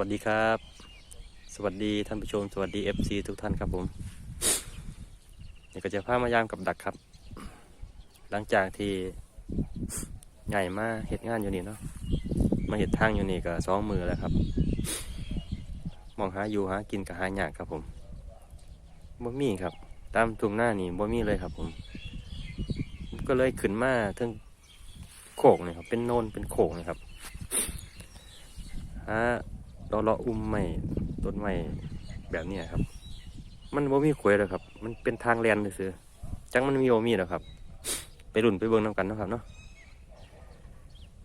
วัสดีครับ สวัสดีท่านผู้ชม สวัสดี FC ทุกท่านครับผมเนี่ก็จะพามายามกับดักครับ หลังจากที่ใหญ่มาเห็ดงานอยู่นี่เนาะมาเห็ดทางอยู่นี่ก็สองมือแล้วครับ มองหาอยู่หากินกับหาหยากครับผมบ่มีครับ ตามทุ่งหน้านี่บ่มีเลยครับผม ก็เลยขึ้นมาถึงโขกนี่ครับ เป็นโนนเป็นโขกนะครับหา เราเลาะอุ้มใหม่ต้นใหม่แบบนี้ครับ มันบ่มีขวยเลยครับ มันเป็นทางแลนซื่อจังมันมีโอมีหรอกครับ ไปรุ่นไปเบิ่งน้ำกันนะครับเนาะ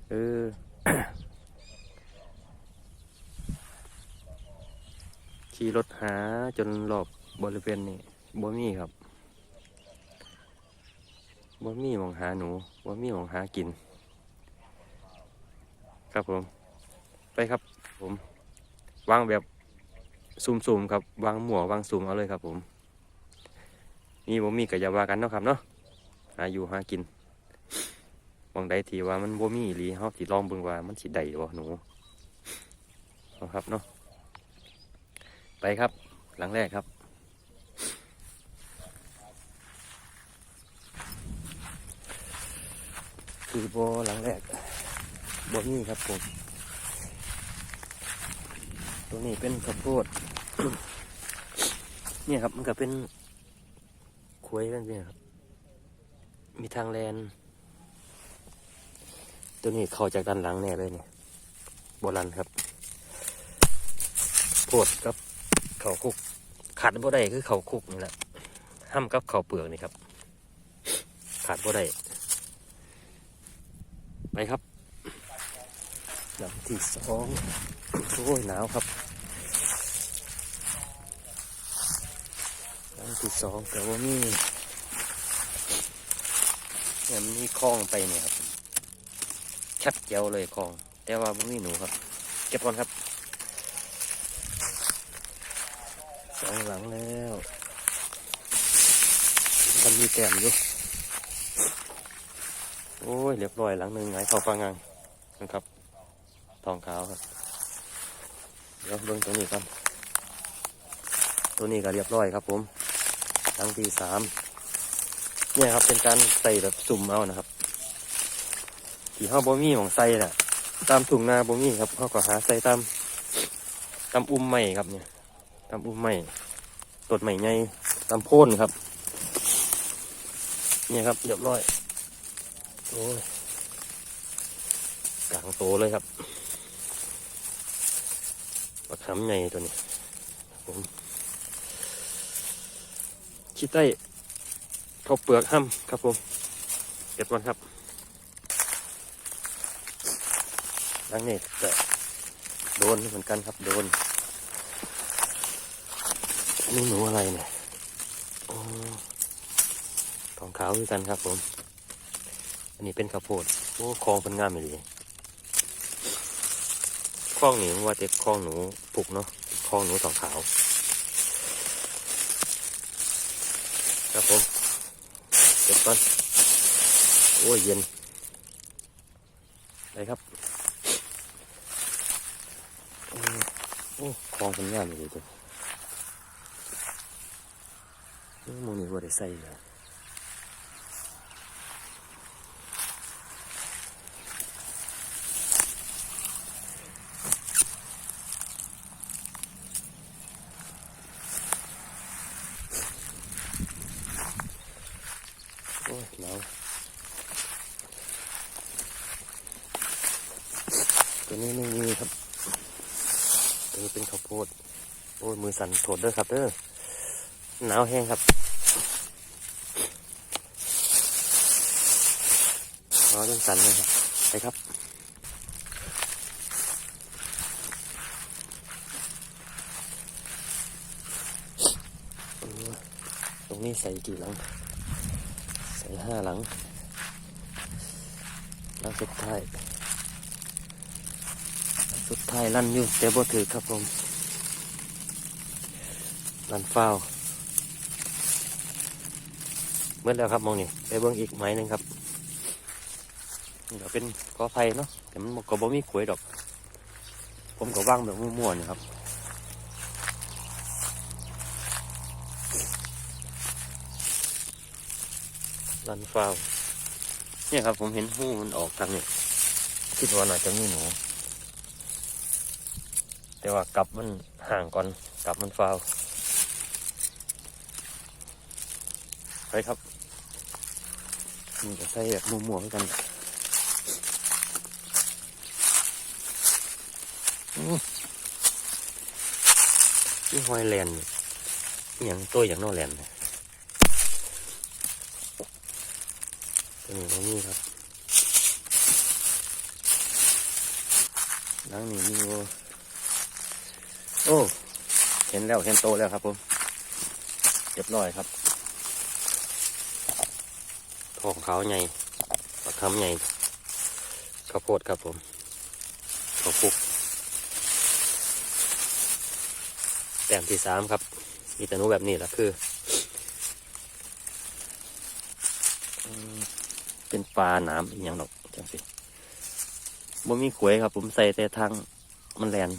เออขี่รถหาจนรอบบริเวณนี้บ่มีครับบ่มีมองหาหนูบ่มีมองหากิน ครับผม ไปครับผม วางแบบซูมๆครับวางหมววางซูมเอาเลยครับผมมีบ่มีก็อย่าว่ากันเนาะครับเนาะหาอยู่หากินมองใดทีว่ามันบ่มีอีหลีเฮาสิลองเบิ่งว่ามันสิได้บ่หนูเอาครับเนาะไปครับ หลังแรกครับคือบ่หลังแรกบ่มีครับผม ตัวนี้เป็นข้าวโพดเนี่ยครับมันก็เป็นควยกันเนี่ยครับ มีทางแลนตัวนี้เข้าจากด้านหลังแน่เลยเนี่ยโบราณครับ โพดกับเข่าคุกขาดบ่ได้คือเข่าคุกนี่แหละห้ามกับเข่าเปลือกนี่ครับ ขาดบ่ได้ไปครับหลังที่สอง โอ้ยหนาวครับอันที่สองแต่ว่ามีเนี่ยมันมีคลองไปเนี่ยครับ ชัดเจียวเลยคลอง แต่ว่าไม่มีหนูครับ เก็บก่อนครับ สองหลังแล้วมันมีแก้มอยู่ โอ้ย เรียบร้อยหลังหนึ่งไงเข้าฟังงังนะครับ ทองขาวครับ เดี๋ยวเบิ่งตัวนี้ก่อนตัวนี้ก็เรียบร้อยครับผมครั้งที่สามเนี่ยครับเป็นการใส่แบบสุ่มเอานะครับที่ห้าบ่มีของใส่น่ะ ตามถุงนาบ่มีครับเขาก็หาใส่ตามตามอุ้มไม้ครับเนี่ยตามอุ้มไม้ต้นไม้ใหญ่ตามโพ่นครับ เนี่ยครับเรียบร้อยโอ้ยกลางโตเลยครับ ปลาขำใหญ่ตัวนี้ครับผมขี้ใต้ข้าวเปลือกห้ำครับผม เก็บก่อนครับดังนี้จะโดนเหมือนกันครับ โดนนี่หนูอะไรเนี่ยอทองขาวด้วยกันครับผม อันนี้เป็นข้าวโพด โอ้คลองเป็นงามเลย คลองนี่ว่าจะคลองหนูปลุกเนาะคลองหนูทองขาวครับผมเก็บก่อนโอ้ยเย็นไปครับโอ้โอ้คลองเป็นงามเลยตัวนี่มูนี่ว่าได้ใส่เลย โอ้ว ตัวนี้ไม่มีครับ ตัวนี้เป็นข้าวโพด โอ้ยมือสั่นโถดเด้อครับเด้อหนาวแห้งครับหนาวจนสั่นเลยครับ ไปครับตรงนี้ใส่กี่หลัง ใส่ห้าหลัง หลังสุดท้าย สุดท้ายลั่นอยู่แต่บ่ถือครับผมลั่นเฝ้าเมื่อแล้วครับมองนี่ไปเบิ่งอีกไม้หนึ่งครับนี่ก็เป็นกอไผ่เนาะแต่มันก็บ่มีขวยดอก ผมก็ว่างแบบมั่วๆนี่ครับ รันฟาวเนี่ยครับ ผมเห็นหูมันออกทางนี้คิดว่าน่าจะมีหนู แต่ว่ากลับมันห่างก่อนกลับมันฟาวไปครับนี่จะใส่แบบมั่วๆให้กันอื้อนี่หอยแลนด์นี่อหย่างตัวอย่างโนแลนด์ นี่ยตัวนี้ตรงนี้ครับหลังนี้มีโอโอ้ เห็นแล้วเห็นโตแล้วครับผมเรียบร้อยครับทองขาวใหญ่ปักคำใหญ่ข้าวโพดครับผมข้าวปุกแต้มที่สามครับ มีแต่นูแบบนี้แหละคือม เป็นปลาหนามอีกอย่างดอกจังสิบ่มีขวยครับ ผมใส่แต่ทางมันแลน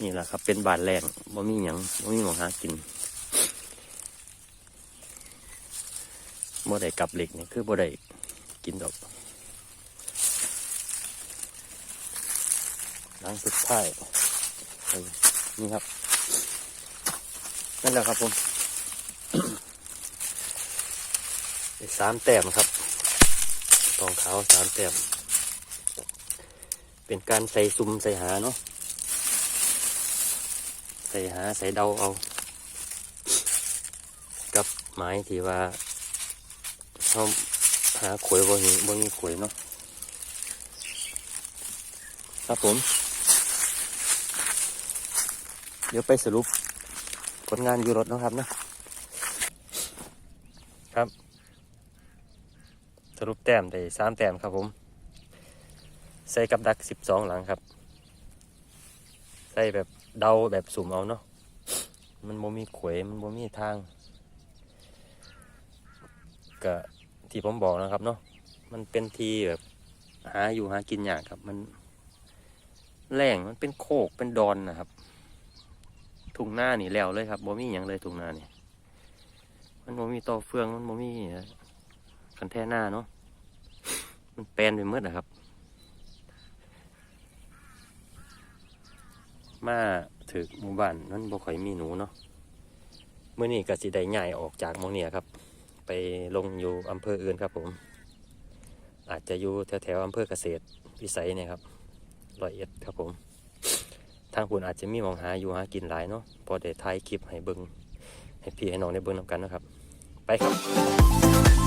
นี่แหละครับ เป็นบาดแรงบ่มีหยังบ่มีหมองหากินบ่ได้กลับเหล็กนี่คือบ่ได้กินดอกหลังสุดท้ายนี่ครับนั่นแหละครับผม ได้ สามแต้มครับทองขาวสามแต้ม เป็นการใส่ซุ่มใส่หาเนาะ ใส่หาใส่เดาเอา กับไม้ที่ว่าเขาหาขวยบ่มีบ่มีขวยเนาะ ครับผม เดี๋ยวไปสรุปผลงานยูรถนะครับนะครับ สรุปแต้มได้สามแต้มครับผม ใส่กับดักสิบสองหลังครับ ใส่แบบเดาแบบสุ่มเอาเนาะมันบ่มีขวยมันบ่มีทางก็ที่ผมบอกนะครับเนาะมันเป็นทีแบบหาอยู่หากินยากครับ มันแรงมันเป็นโคกเป็นดอนนะครับทุ่งหน้านี่แล้วเลยครับบ่มีอย่างเลยทุ่งหน้านี่มันบ่มีต่อเฟืองมันบ่มี คันแท่หน้าเนาะ มันแปลนไปหมดนะครับ มาถึงหมู่บ้านมันบ่ค่อยมีหนูเนาะเมื่อนี้ก็สิได้ใหญ่ออกจากมองเนี่ยครับ ไปลงอยู่อำเภออื่นครับ ผม อาจจะอยู่แถวๆอำเภอเกษตรวิสัยเนี่ยครับร้อยเอ็ดครับผม ทางคุณอาจจะมีมองหาอยู่หากินหลายเนาะพอได้ถ่ายคลิปให้เบิงให้พี่ให้น้องได้เบิ้งนำกันนะครับ ไปครับ